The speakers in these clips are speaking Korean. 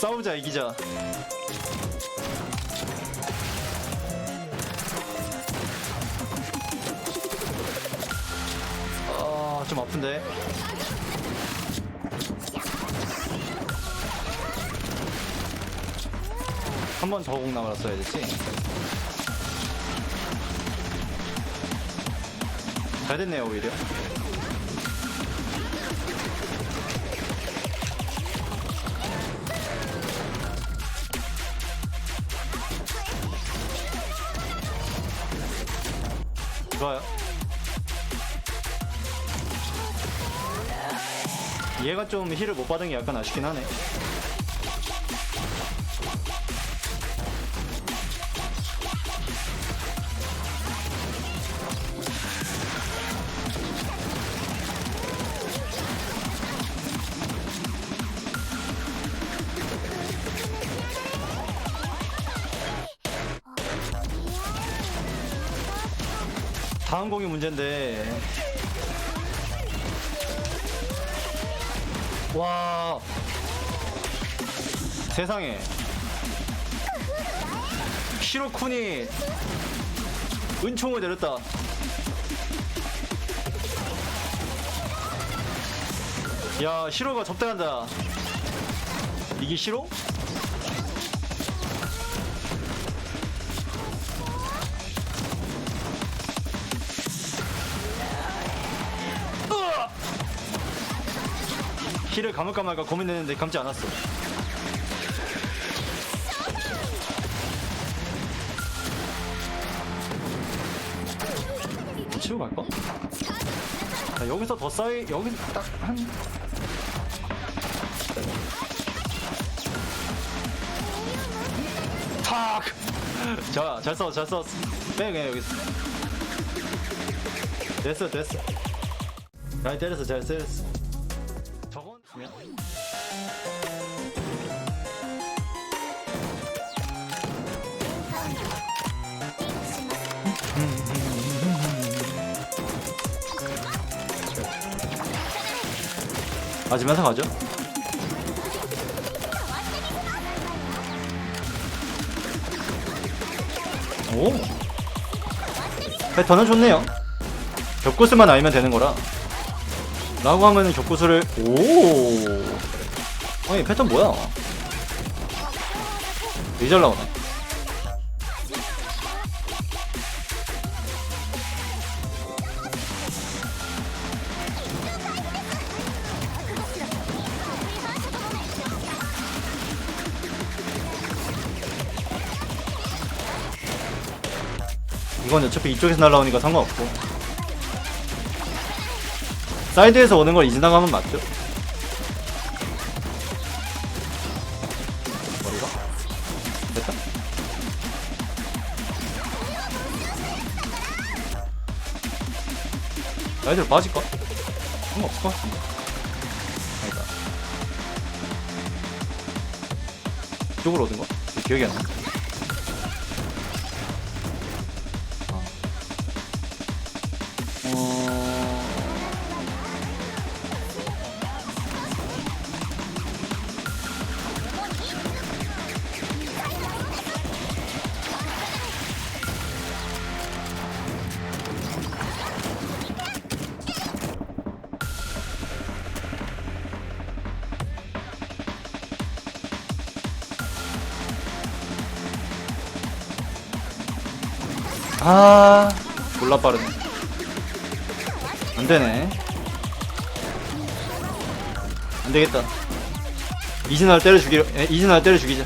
싸우자 이기자. 아좀 아픈데? 한 번 더공 남았어야 됐지? 잘 됐네요 오히려 좋아요. 얘가 좀 힐을 못 받은 게 약간 아쉽긴 하네 다음 공이 문제인데. 와. 세상에. 시로쿤이 은총을 내렸다. 야 시로가 접대한다. 이게 시로? 힐을 감을까 말까 고민했는데 감지 않았어. 치고 갈까? 자, 여기서 더 쌓이 여기 딱한 탁! 자, 잘 써, 잘 써. 빼, 그냥 여기서. 됐어, 됐어. 잘 때렸어, 잘 때렸어. 맞으면서 가죠. 오 패턴은 좋네요. 겹구슬만 알면 되는 거라. 라고 하면은 겹구슬을 오 아니 패턴 뭐야? 되게 잘 나오네. 이건 어차피 이쪽에서 날라오니까 상관없고 사이드에서 오는 걸 이지나가면 맞죠? 머리가? 됐다? 사이드로 빠질까? 상관없을 것 같은데 아니다 이쪽으로 오든 거? 기억이 안 나. 아, 졸라 빠르네. 안 되네. 안 되겠다. 이진아를 때려 죽이려, 에, 이진아를 때려 죽이자.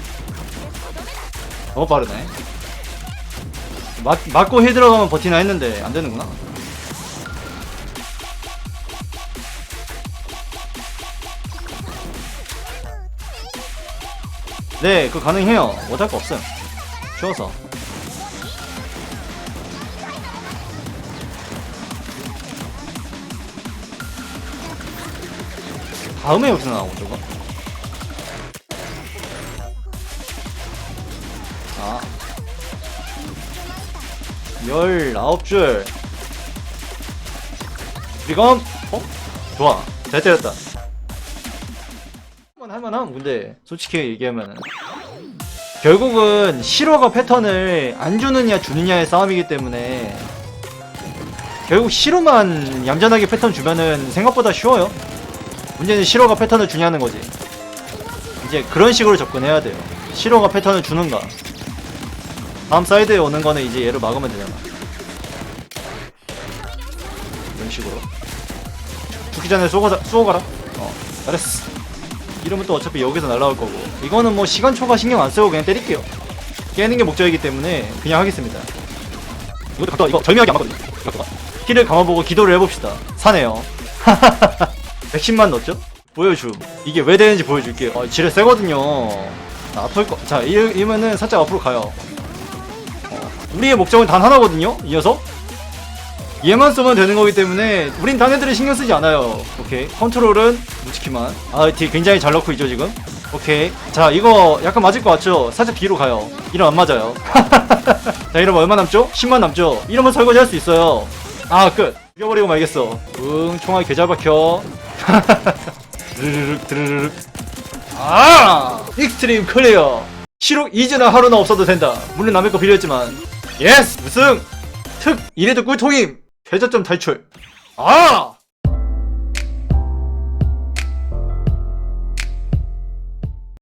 너무 빠르네. 맞, 맞고 힐 들어가면 버티나 했는데, 안 되는구나. 네, 그거 가능해요. 못할 거 없음. 쉬워서. 다음에 여기서 나오고 저거? 아. 19줄. 지금, 어? 좋아. 잘 때렸다. 할만함 근데 솔직히 얘기하면은 결국은 실화가 패턴을 안 주느냐 주느냐의 싸움이기 때문에 결국 실화만 얌전하게 패턴 주면은 생각보다 쉬워요 문제는 실화가 패턴을 주냐는 거지. 이제 그런 식으로 접근해야 돼요. 실화가 패턴을 주는가. 다음 사이드에 오는 거는 이제 얘를 막으면 되잖아. 이런 식으로. 죽기 전에 쏘고, 쏘고 가라. 어 잘했어. 이러면 또 어차피 여기서 날라올 거고. 이거는 뭐 시간 초과 신경 안 쓰고 그냥 때릴게요. 깨는 게 목적이기 때문에 그냥 하겠습니다. 이것도 갖다 이거 절묘하게 안 맞거든요 이것도 키를 감아보고 기도를 해봅시다. 사네요 백신만 넣었죠? 보여줌 이게 왜 되는지 보여줄게요 어, 지뢰 세거든요 나 아플 거. 자, 이- 이러면은 살짝 앞으로 가요. 어, 우리의 목적은 단 하나거든요? 이 녀석? 얘만 쏘면 되는 거기 때문에 우린 단 애들을 신경 쓰지 않아요. 오케이. 컨트롤은 무지키만. 아, 뒤 굉장히 잘 넣고 있죠, 지금? 오케이. 자, 이거 약간 맞을 것 같죠? 살짝 뒤로 가요. 이러면 안 맞아요. 자, 이러면 얼마 남죠? 10만 남죠? 이러면 설거지 할 수 있어요. 아, 끝. 죽여버리고 말겠어. 응, 총알 개잘 박혀. 드르르륵, 드르르륵. 아! 익스트림 클리어! 시록 이즈나 하루나 없어도 된다. 물론 남의 거 필요했지만. 예스! 우승! 특! 이래도 꿀통임! 최저점 탈출. 아!